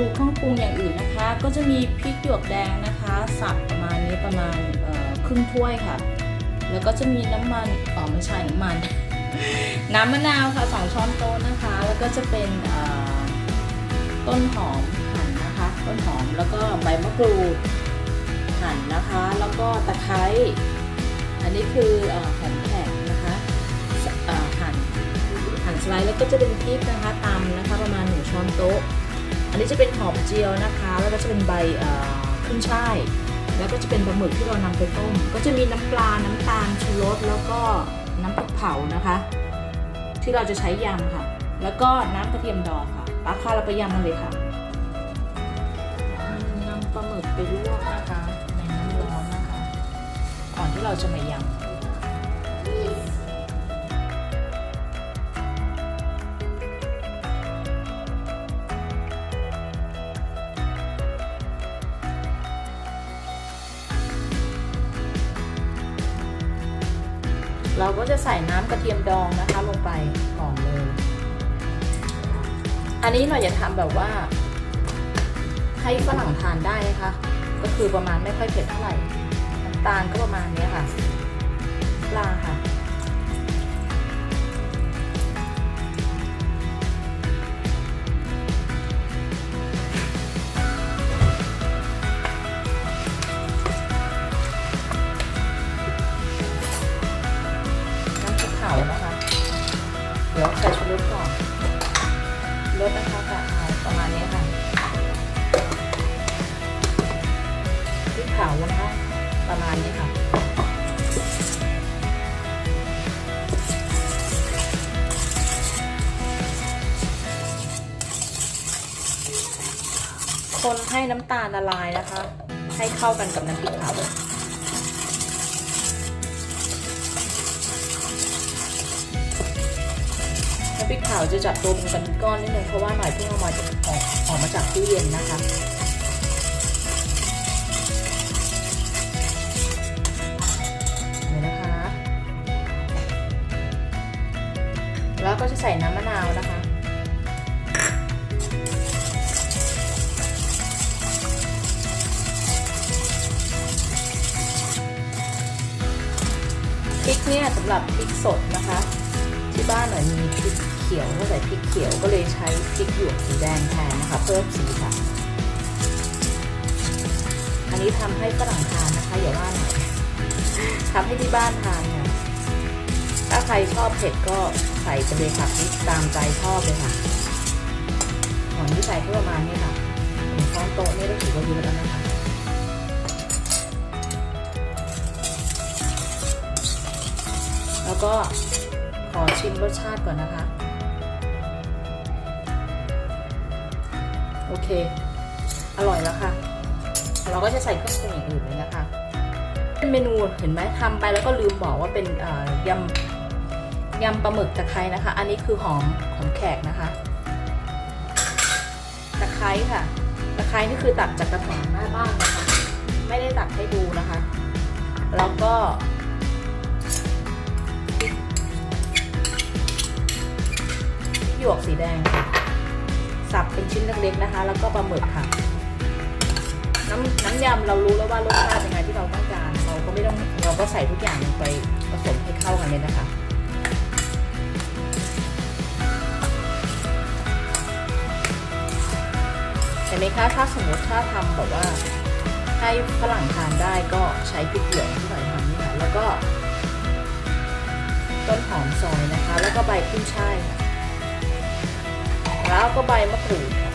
ดูเครื่องปรุงอย่างอื่นนะคะ ก็จะมีพริกหยวกแดงนะคะ สับประมาณนี้ประมาณครึ่งถ้วยค่ะ แล้วก็จะมีน้ำมันอ๋อไม่ใช่น้ำมัน น้ำมะนาวค่ะสองช้อนโต๊ะนะคะ แล้วก็จะเป็นต้นหอมหั่นนะคะ ต้นหอมแล้วก็ใบมะกรูดหั่นนะคะ แล้วก็ตะไคร้อันนี้คือหั่นแขกนะคะหั่นหั่นสไลด์แล้วก็จะเป็นพริกนะคะตำนะคะ ประมาณหนึ่งช้อนโต๊ะ อันนี้จะเป็นหอมเจียวนะคะ แล้วก็จะเป็นใบขึ้นช่าย แล้วก็จะเป็นปลาหมึกที่เรานำไปต้ม ก็จะมีน้ำปลา น้ำตาล ชูรส แล้วก็น้ำพริกเผานะคะ ที่เราจะใช้ยำค่ะ แล้วก็น้ำกระเทียมดองค่ะปลาค่ะเราไปยำกันเลยค่ะนำปลาหมึกไปลวกนะคะในน้ำร้อนนะคะ ก่อนที่เราจะมายำ เราก็จะใส่น้ำกระเทียมดองนะคะลงไปก่อนเลย อันนี้เราจะทำแบบว่า ให้ฝรั่งทานได้นะคะ ก็คือประมาณไม่ค่อยเผ็ดเท่าไหร่น้ำตาลก็ประมาณนี้ค่ะปลาค่ะ มาณนี้ค่ะ คนให้น้ำตาลละลายนะคะ ให้เข้ากันกับน้ำพริกเผาน้ำพริกเผาจะจับตัวเป็นก้อนนิดนึงเพราะว่าหน่อยเพิ่งเอามาจากออกออกมาจากตู้เย็นนะคะ ใส่น้ำมะนาวนะคะ พริกเนี่ยสำหรับพริกสดนะคะ ที่บ้านหน่อยมีพริกเขียวก็ใส่พริกเขียวก็เลยใช้พริกหยวกสีแดงแทนนะคะ เพิ่มสีสันอันนี้ทำให้ฝรั่งทานนะคะอย่าว่าหน่อยทำให้ที่บ้านทานเนี่ย ถ้าใครชอบเผ็ดก็ใส่ไปเลยค่ะพริกตามใจชอบเลยค่ะหอมที่ใส่แค่ประมาณนี้ค่ะหนึ่งช้อนโต๊ะนี่ก็ถือว่าเยอะแล้วนะคะแล้วก็ขอชิมรสชาติก่อนนะคะ โอเค อร่อยแล้วค่ะ เราก็จะใส่เครื่องปรุงอย่างอื่นเลยนะคะ เป็นเมนูเห็นไหมทำไปแล้วก็ลืมบอกว่าเป็นยำ ยำปลาหมึกตะไคร้นะคะ อันนี้คือหอมหอมแขกนะคะ ตะไคร้ค่ะ ตะไคร้นี่คือตัดจากกระถางหน้าบ้านนะคะ ไม่ได้ตัดให้ดูนะคะ แล้วก็หยวกสีแดง สับเป็นชิ้นเล็กๆนะคะ แล้วก็ปลาหมึกค่ะ น้ำน้ำยำเรารู้แล้วว่ารสชาติยังไงที่เราต้องการ เราก็ไม่ต้องเราก็ใส่ทุกอย่างลงไปผสมให้เข้ากันเลยนะคะ ไหมคะ ถ้าสมมติถ้าทำแบบว่าให้ฝรั่งทานได้ก็ใช้พริกเหลืองที่หน่อยทำนี่ค่ะ แล้วก็ต้นหอมซอยนะคะ แล้วก็ใบขึ้นช่ายค่ะ แล้วก็ใบมะกรูดค่ะ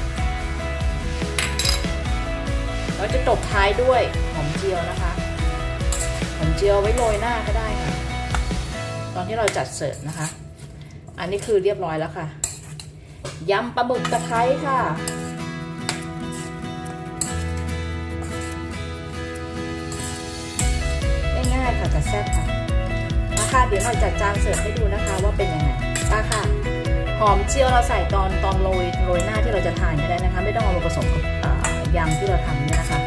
เราจะตบท้ายด้วยหอมเจียวนะคะ หอมเจียวไว้โรยหน้าก็ได้ค่ะ ตอนที่เราจัดเสิร์ฟนะคะ อันนี้คือเรียบร้อยแล้วค่ะ ยำปลาหมึกตะไคร้ค่ะายๆค่ะแต่แซ่บค่ะมาค่ะเดี๋ยวเราจัดจานเสิร์ฟให้ดูนะคะว่าเป็นยังไงป้าค่ะหอมเจียวเราใส่ตอนตอนโรยโรยหน้าที่เราจะทานก็ได้นะคะ ไม่ต้องเอามาผสมกับยำที่เราทำเนี่ยนะคะ